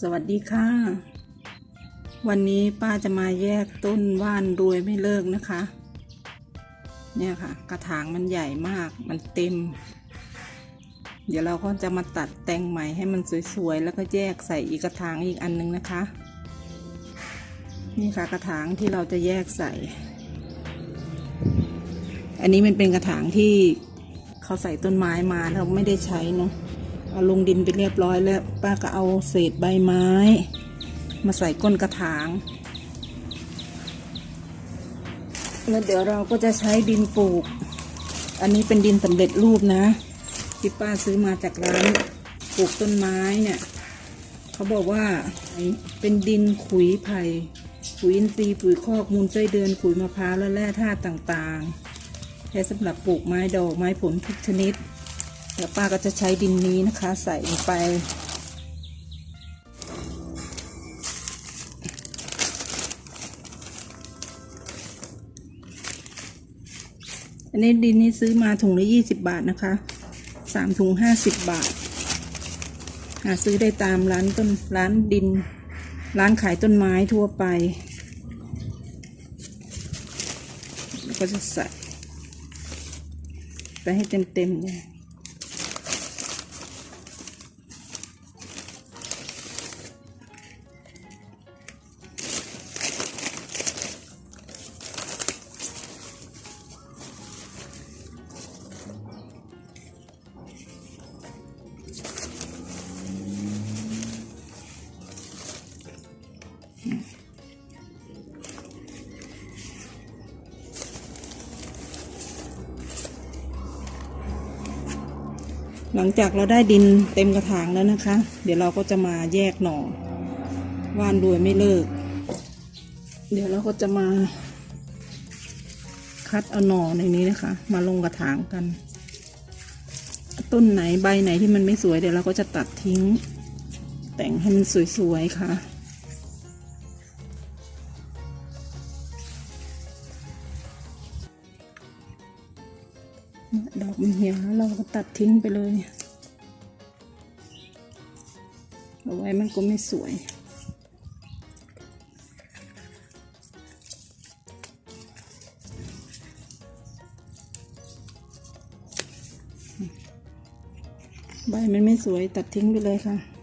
สวัสดีค่ะ วันนี้ป้าจะมาแยกต้นว่านรวยไม่เลิกนะคะ เนี่ยค่ะ กระถางมันใหญ่มากมันเต็ม เดี๋ยวเราก็จะมาตัดแต่งใหม่ให้มันสวยๆ แล้วก็แยกใส่อีกกระถางอีกอันนึงนะคะ นี่ค่ะกระถางที่เราจะแยกใส่ อันนี้มันเป็นกระถางที่เขาใส่ต้นไม้มาเราไม่ได้ใช้เนาะ เอาลงดินไปเรียบร้อยแล้ว ป้าก็เอาเศษใบไม้ มาใส่ก้นกระถาง แล้วเดี๋ยวเราก็จะใช้ดินปลูก อันนี้เป็นดินสำเร็จรูปนะ ที่ป้าซื้อมาจากร้านปลูกต้นไม้เนี่ย เขาบอกว่าเป็นดินขุยไผ่ขุยอินทรีย์ปุ๋ยคอกมูลไส้เดือนขุยมะพร้าวและแร่ธาตุต่างๆใช้สำหรับปลูกไม้ดอกไม้ผลทุกชนิด เดี๋ยวป้าก็จะใช้ดินนี้นะคะ ใส่ลงไป อันนี้ดินนี้ซื้อมาถุงละยี่สิบบาทนะคะสามถุงห้าสิบบาท หาซื้อได้ตามร้านต้นร้านดิน ร้านขายต้นไม้ทั่วไปแล้วก็จะใส่ไปให้เต็มๆเลย หลังจากเราได้ดินเต็มกระถางแล้วนะคะ เดี๋ยวเราก็จะมาแยกหน่อว่านรวยไม่เลิก เดี๋ยวเราก็จะมา คัดเอาหน่อในนี้นะคะ มาลงกระถางกัน ต้นไหนใบไหนที่มันไม่สวยเดี๋ยวเราก็จะตัดทิ้ง แต่งให้มันสวยๆค่ะ อกมันเหี่ยวแล้วเราก็ตัดทิ้งไปเลยเอาไว้มันก็ไม่สวย ใบมันไม่สวยตัดทิ้งไปเลยค่ะ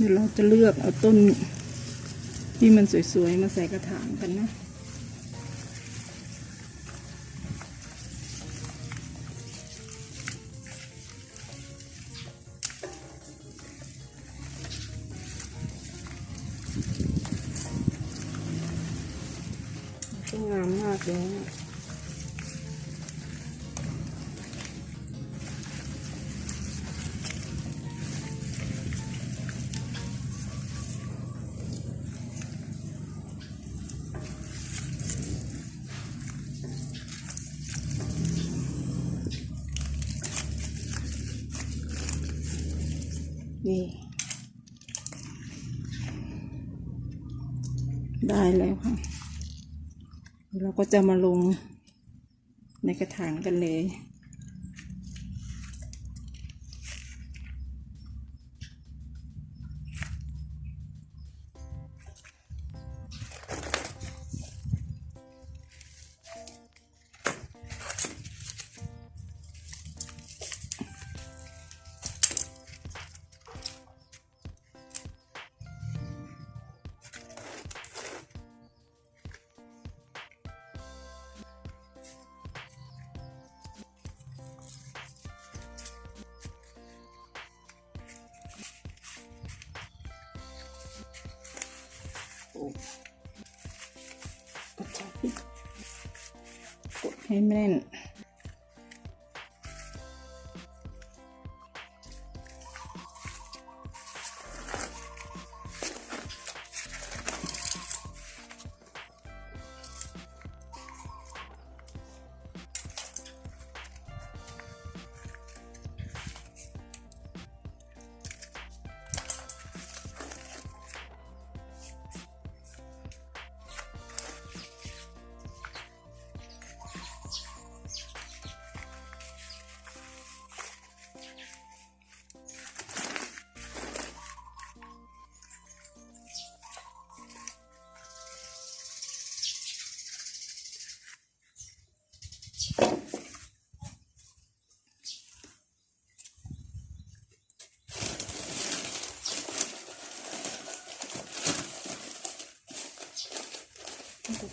เดี๋ยวเราจะเลือกเอาต้นที่มันสวยๆ มาใส่กระถางกันนะต้นงามมากเลยี ได้แล้วค่ะ เราก็จะมาลงในกระถางกันเลย กดให้แน่น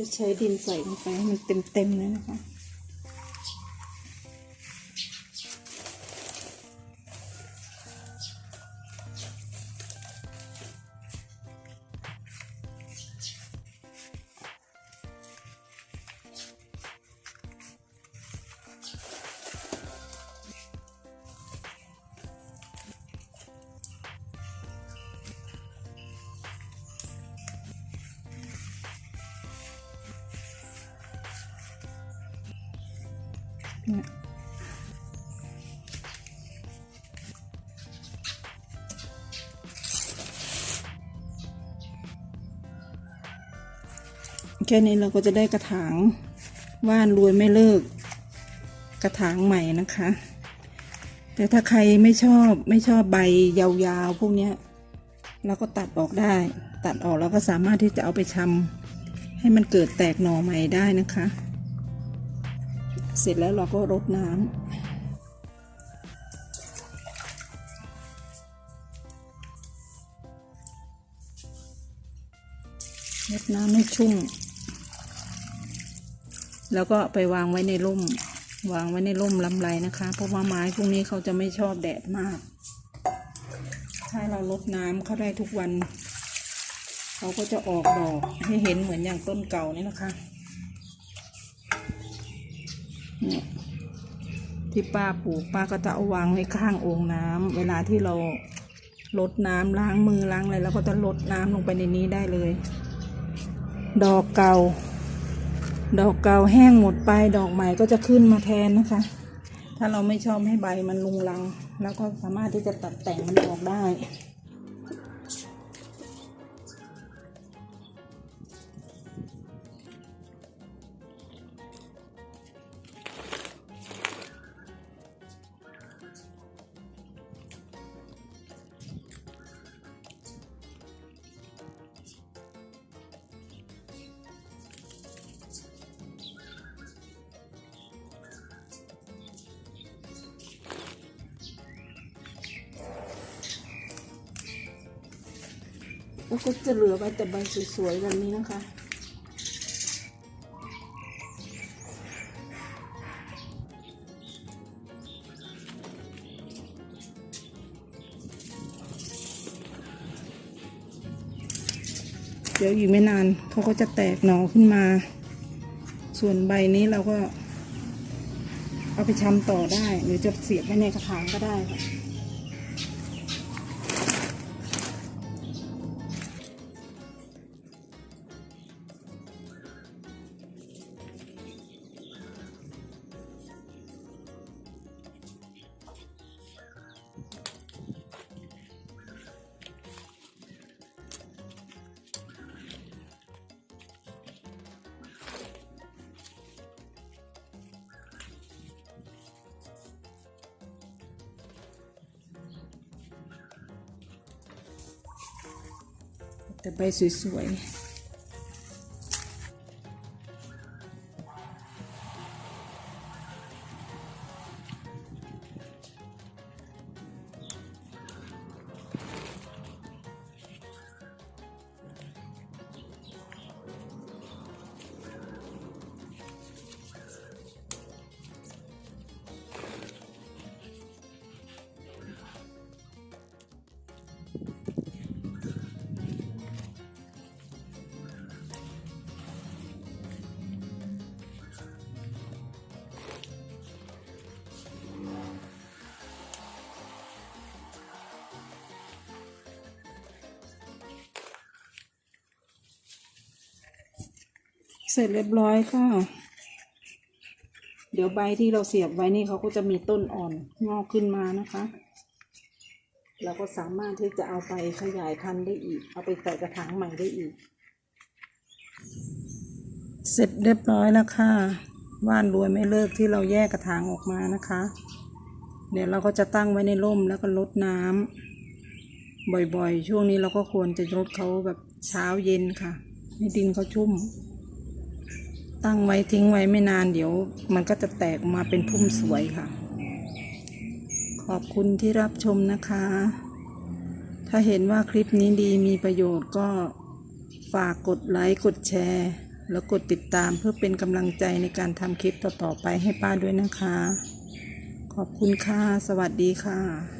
จะใช้ดินใส่ลงไปให้มันเต็มๆเลยนะคะ เนี่ยแค่นี้เราก็จะได้กระถางว่านรวยไม่เลิก กระถางใหม่นะคะ แต่ถ้าใครไม่ชอบไม่ชอบใบยาวๆ พวกนี้เราก็ตัดออกได้ ตัดออกแล้วก็สามารถที่จะเอาไปชำให้มันเกิดแตกหน่อใหม่ได้นะคะ เสร็จแล้วเราก็รดน้ำรดน้ำให้ชุ่ม แล้วก็ไปวางไว้ในร่ม วางไว้ในร่มลำไรนะคะ เพราะว่าไม้พวกนี้เขาจะไม่ชอบแดดมาก ถ้าเรารดน้ำเขาได้ทุกวัน เขาก็จะออกดอกให้เห็นเหมือนอย่างต้นเก่านี่นะคะ เนี่ยที่ป้าปลูกป้าก็จะเอาวางไว้ข้างโอ่งน้ำเวลาที่เราลดน้ำล้างมือล้างอะไรเราก็จะลดน้ำลงไปในนี้ได้เลย ดอกเก่า ดอกเก่าแห้งหมดไปดอกใหม่ก็จะขึ้นมาแทนนะคะ ถ้าเราไม่ชอบให้ใบมันลุงลัง แล้วก็สามารถที่จะตัดแต่งมันออกได้ แล้วก็จะเหลือไว้แต่ใบสวยๆแบบนี้นะคะ เดี๋ยวอีกไม่นานเขาก็จะแตกหน่อขึ้นมา ส่วนใบนี้เราก็ เอาไปชำต่อได้ หรือจะเสียบไว้ในกระถางก็ได้ค่ะ แต่ใบสวยๆ เสร็จเรียบร้อยค่ะ เดี๋ยวใบที่เราเสียบไว้นี่เขาก็จะมีต้นอ่อนงอกขึ้นมานะคะ เราก็สามารถที่จะเอาไปขยายพันธุ์ได้อีก เอาไปใส่กระถางใหม่ได้อีก เสร็จเรียบร้อยแล้วค่ะว่านรวยไม่เลิกที่เราแยกกระถางออกมานะคะ เดี๋ยวเราก็จะตั้งไว้ในร่มแล้วก็ลดน้ำบ่อยๆ ช่วงนี้เราก็ควรจะลดเขาแบบเช้าเย็นค่ะ ให้ดินเขาชุ่ม ตั้งไว้ทิ้งไว้ไม่นานเดี๋ยว มันก็จะแตกมาเป็นพุ่มสวยค่ะ ขอบคุณที่รับชมนะคะ ถ้าเห็นว่าคลิปนี้ดีมีประโยชน์ก็ฝากกดไลค์กดแชร์ แล้วกดติดตามเพื่อเป็นกำลังใจในการทำคลิปต่อๆไปให้ป้าด้วยนะคะ ขอบคุณค่ะ สวัสดีค่ะ